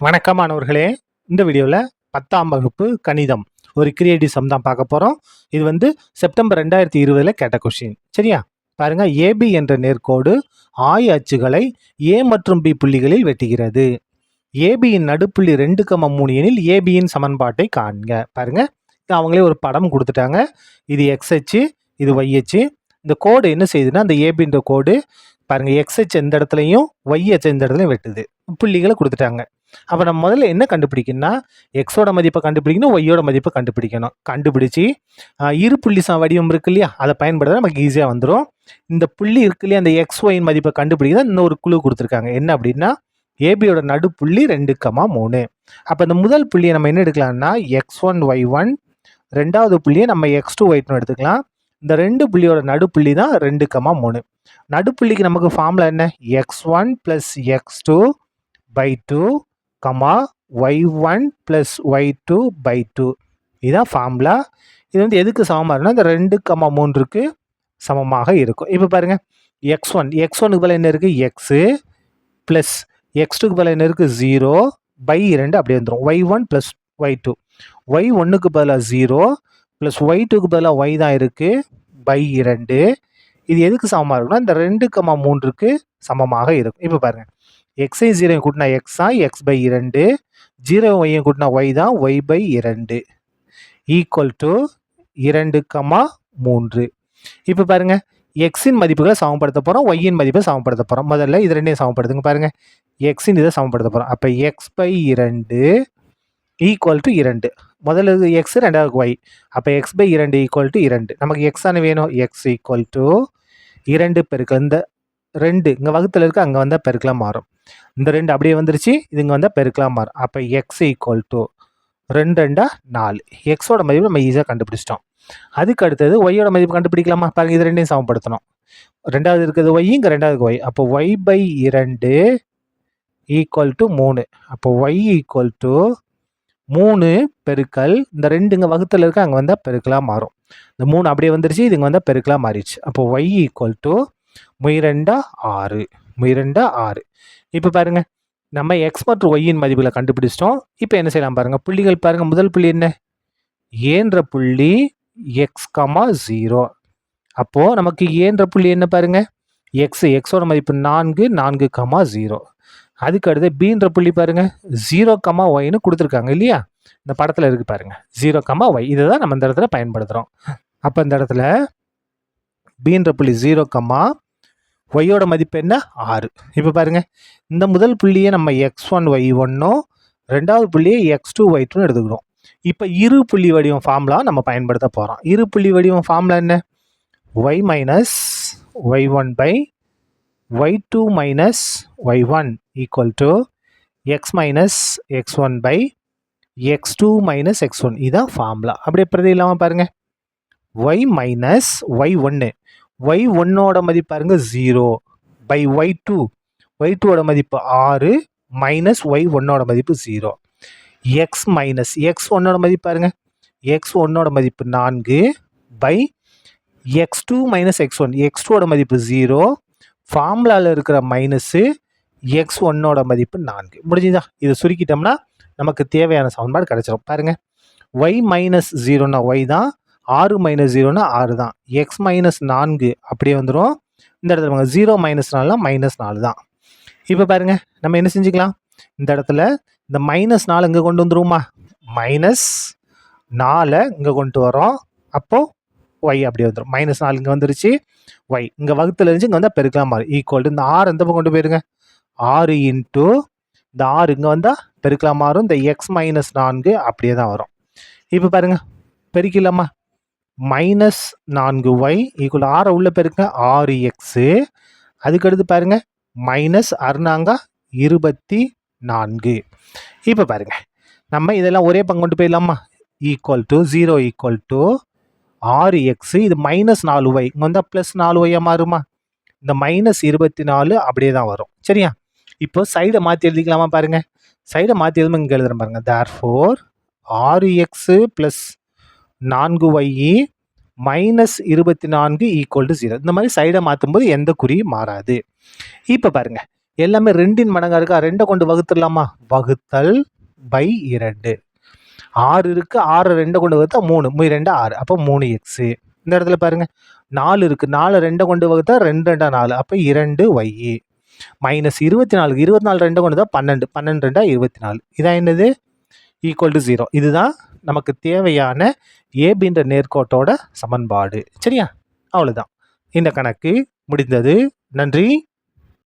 வணக்கம் மாணவர்களே. இந்த வீடியோவில் பத்தாம் வகுப்பு கணிதம் ஒரு கிரியேட்டிவ் சம் தான் பார்க்க போகிறோம் இது வந்து செப்டம்பர் ரெண்டாயிரத்தி இருபதில் கேட்ட கொஷின் சரியா? பாருங்கள் ஏபி என்ற நேர்கோடு ஆய் அச்சுகளை ஏ மற்றும் பி புள்ளிகளில் வெட்டுகிறது. ஏபியின் நடுப்புள்ளி ரெண்டு கம மூணு எனில் ஏபியின் சமன்பாட்டை காண்க. பாருங்கள் இது அவங்களே ஒரு படம் கொடுத்துட்டாங்க. இது எக்ஸ் அச்சு இது ஒய் அச்சு. இந்த கோடு என்ன செய்யுதுன்னா அந்த ஏபின்ற கோடு பாருங்கள் எக்ஸ் எச் எந்த இடத்துலையும் ஒய் எச் எந்த இடத்துலையும் வெட்டுது. புள்ளிகளை கொடுத்துட்டாங்க. அப்போ நம்ம முதல்ல என்ன கண்டுபிடிக்கணும்னா எக்ஸோட மதிப்பை கண்டுபிடிக்கணும் ஒய்யோட மதிப்பை கண்டுபிடிக்கணும். கண்டுபிடிச்சி இரு புள்ளி சா வடிவம் இருக்கு இல்லையா? அதை பயன்படுத்த நமக்கு ஈஸியாக வந்துடும் இந்த புள்ளி இருக்கு இல்லையா? அந்த எக்ஸ் ஒயின் மதிப்பை கண்டுபிடிக்க இன்னொரு குழு கொடுத்துருக்காங்க. என்ன அப்படின்னா ஏபியோட நடுப்புள்ளி ரெண்டு கமா மூணு. அப்போ இந்த முதல் புள்ளியை நம்ம என்ன எடுக்கலாம்னா எக்ஸ் ஒன் ஒய் ஒன் ரெண்டாவது புள்ளியை நம்ம எக்ஸ் டூ ஒய் டூ எடுத்துக்கலாம். இந்த ரெண்டு புள்ளியோட நடுப்புள்ளி தான் ரெண்டு கமா மூணு. நடுப்புள்ளிக்கு நமக்கு ஃபார்முலா என்ன? X one plus x two by two comma y one plus y two by two இதுதான் ஃபார்முலா இது வந்து எதுக்கு சமமாக இருக்குன்னா இந்த ரெண்டு கமா மூன்றுக்கு சமமாக இருக்கும். இப்போ பாருங்கள் எக்ஸ் ஒன் எக்ஸ் ஒனுக்கு பதில் என்ன இருக்குது எக்ஸு ப்ளஸ் எக்ஸ் டூக்கு பதில் என்ன இருக்குது ஜீரோ பை இரண்டு அப்படியே வந்துடும் y one plus y two y ஒன்றுக்கு பதிலாக ஜீரோ ப்ளஸ் ஒய் டூக்கு பதிலாக ஒய் தான் இருக்குது பை இரண்டு. இது எதுக்கு சமமாக இருக்குன்னா இந்த ரெண்டு கமா மூன்றுக்கு சமமாக இருக்கும். இப்போ பாருங்கள் எக்ஸை ஜீரோ கூட்டினா எக்ஸா எக்ஸ் பை இரண்டு. ஜீரோ ஒய்யும் கூட்டினா ஒய் தான் ஒய் பை இரண்டு. ஈக்குவல் டு இரண்டு கமா மூன்று. இப்போ பாருங்கள் எக்ஸின் மதிப்புகளை சமப்படுத்த போகிறோம் ஒய்யின் மதிப்பை சமப்படுத்த போகிறோம் முதல்ல இது ரெண்டையும் சமப்படுத்துங்க பாருங்கள் எக்ஸின் இதை சமப்படுத்த போகிறோம் அப்போ எக்ஸ் பை இரண்டு ஈக்குவல் டு இரண்டு. முதல்ல எக்ஸ் ரெண்டாவது ஒய் அப்போ எக்ஸ் பை இரண்டு ஈக்குவல் டு இரண்டு. நமக்கு எக்ஸ் வேணும்? எக்ஸ் ஈக்குவல் டு இரண்டு பெருக்கல் இந்த ரெண்டு. இங்கே வகுத்தில் இருக்க அங்கே வந்தால் பெருக்கலாம் மாறும். இந்த ரெண்டு அப்படியே வந்துருச்சு. இது இங்கே வந்தால் பெருக்கலாம் மாறும் அப்போ எக்ஸ் ஈக்குவல் டு ரெண்டு ரெண்டா நாலு. எக்ஸோட மதிப்பு நம்ம ஈஸியாக கண்டுபிடிச்சிட்டோம். அதுக்கு அடுத்தது ஒய்யோட மதிப்பு கண்டுபிடிக்கலாமா? பாருங்க இது ரெண்டையும் சமப்படுத்தணும். ரெண்டாவது இருக்கிறது ஒய் இங்கே ரெண்டாவது ஒய் அப்போ ஒய் பை இரண்டு ஈக்குவல் டு மூணு. அப்போ ஒய் ஈக்குவல் டு மூணு பெருக்கல் இந்த ரெண்டு இங்கே வகுத்தில் இருக்க அங்கே வந்தால் பெருக்கலாக மாறும். இந்த மூணு அப்படியே வந்துருச்சு இது இங்கே வந்தால் பெருக்கலாக மாறிடுச்சு. அப்போ ஒய் ஈக்குவல் டு முயரெண்டா ஆறு. முயரெண்டா ஆறு. இப்போ பாருங்கள் நம்ம எக்ஸ் மற்றும் ஒய்யின் மதிப்புகளை கண்டுபிடிச்சிட்டோம். இப்போ என்ன செய்யலாம் பாருங்கள் புள்ளிகள் பாருங்கள் முதல் புள்ளி என்ன? ஏன்ற புள்ளி எக்ஸ் கமா ஜீரோ அப்போது நமக்கு ஏன்ற புள்ளி என்ன பாருங்கள் எக்ஸ் எக்ஸோட மதிப்பு நான்கு நான்கு கமா ஜீரோ அதுக்கு அடுத்து பீன்ற புள்ளி பாருங்கள் ஜீரோ கமா ஒய்னு கொடுத்துருக்காங்க இல்லையா? இந்த படத்தில் இருக்கு பாருங்கள் ஜீரோ கமா ஒய் இதை தான் நம்ம இந்த இடத்துல பயன்படுத்துகிறோம் அப்போ இந்த இடத்துல பீன்ற புள்ளி ஜீரோ கமா ஒய்யோட மதிப்பு என்ன? ஆறு. இப்போ பாருங்கள் இந்த முதல் புள்ளியை நம்ம எக்ஸ் ஒன் ஒய் ஒன்னும் ரெண்டாவது புள்ளியை எக்ஸ் டூ ஒய் டூன்னு எடுத்துக்கிறோம். இப்போ இரு புள்ளி வடிவம் ஃபார்முலா நம்ம பயன்படுத்த போகிறோம் இரு புள்ளி வடிவம் ஃபார்முலா என்ன? Y minus y one by y two minus y one equal to x minus x one by x two minus x one இதுதான் ஃபார்முலா அப்படியே பிரதி இல்லாமல் பாருங்கள் ஒய் மைனஸ் ஒய் ஒன்று ஒய் ஒன்னோட மதிப்பு பாருங்க zero by y two y டூவோட மதிப்பு ஆறு மைனஸ் ஒய் ஒன்னோட மதிப்பு ஜீரோ எக்ஸ் மைனஸ் எக்ஸ் ஒன்னோட மதிப்பு பாருங்க. எக்ஸ் ஒன்னோட மதிப்பு நான்கு by x two minus x one x டூவோட மதிப்பு ஜீரோ ஃபார்முலாவில் இருக்கிற மைனஸு எக்ஸ் ஒன்னோட மதிப்பு நான்கு. முடிஞ்சுதா? இதை சுருக்கிட்டோம்னா நமக்கு தேவையான சமன்பாடு கிடச்சிரும். பாருங்க. ஒய் மைனஸ் ஜீரோனா ஒய் தான். ஆறு மைனஸ் ஜீரோனா ஆறு தான். எக்ஸ் மைனஸ் நான்கு அப்படியே வந்துடும் இந்த இடத்துல பாருங்க ஜீரோ மைனஸ் நாலுனா மைனஸ் நாலு தான். இப்போ பாருங்க நம்ம என்ன செஞ்சுக்கலாம்? இந்த இடத்துல இந்த மைனஸ் நாலு இங்கே கொண்டு வந்துருவோமா? மைனஸ் நாலை இங்கே கொண்டு வரோம். அப்போது ஒய் அப்படியே வந்துடும் மைனஸ் நாலு இங்கே வந்துருச்சு. ஒய் இங்கே வகுத்தில் இருந்துச்சு இங்கே வந்தால் பெருக்கலாம் மாறு ஈக்குவல் இந்த ஆறு எந்த பக்கம் கொண்டு போயிருங்க? ஆறு இன்ட்டு இந்த ஆறு இங்கே வந்தால் பெருக்கலாம் மாறும். இந்த எக்ஸ் மைனஸ் நான்கு அப்படியே தான் வரும். இப்போ பாருங்கள் பெருக்கலாமா மைனஸ் நான்கு ஒய் ஈக்குவல் ஆறை உள்ளே பெருக்க ஆறு எக்ஸு அதுக்கடுத்து பாருங்க மைனஸ் அறுநாங்கா இருபத்தி நான்கு. இப்போ பாருங்கள் நம்ம இதெல்லாம் ஒரே பங்கு கொண்டு போயிடலாமா? Equal to zero equal to ஆறு எக்ஸு இது மைனஸ் நாலு ஒய் இங்கே வந்தால் ப்ளஸ் நாலு ஒய்யாக மாறுமா? இந்த மைனஸ் இருபத்தி நாலு அப்படியே தான் வரும். சரியா? இப்போ சைடை மாற்றி எழுதிக்கலாமா பாருங்கள் சைடை மாற்றி எழுதும் இங்கே எழுதுகிறேன் பாருங்கள் தேர் ஃபோர் ஆறு எக்ஸு ப்ளஸ் நான்கு ஒய்இ மைனஸ் e இருபத்தி நான்கு ஈக்குவல் டு ஜீரோ இந்த மாதிரி சைடை மாற்றும் போது எந்த குறியும் மாறாது. இப்போ பாருங்கள் எல்லாமே ரெண்டின் மடங்காக இருக்கா? ரெண்டை கொண்டு வகுத்துடலாமா? வகுத்தல் பை இரண்டு. ஆறு இருக்குது ஆறு ரெண்டை கொண்டு வகுத்தா மூணு. மூணு ரெண்டு ஆறு. அப்போ மூணு எக்ஸு இந்த இடத்துல பாருங்க. நாலு இருக்குது நாலு ரெண்டை கொண்டு வகுத்தா ரெண்டு ரெண்டா நாலு. அப்போ இரண்டு ஒய்இ மைனஸ் e. இருபத்தி நாலு இருபத்தி நாலு ரெண்டை கொண்டு தான் பன்னெண்டு. பன்னெண்டு ரெண்டா இருபத்தி நாலு. இதான் என்னது? ஈக்குவல் டு ஜீரோ இதுதான் நமக்கு தேவையான ஏபின்ற நேர்கோட்டோட சமன்பாடு. சரியா? அவ்வளோதான் இந்த கணக்கு முடிந்தது. நன்றி.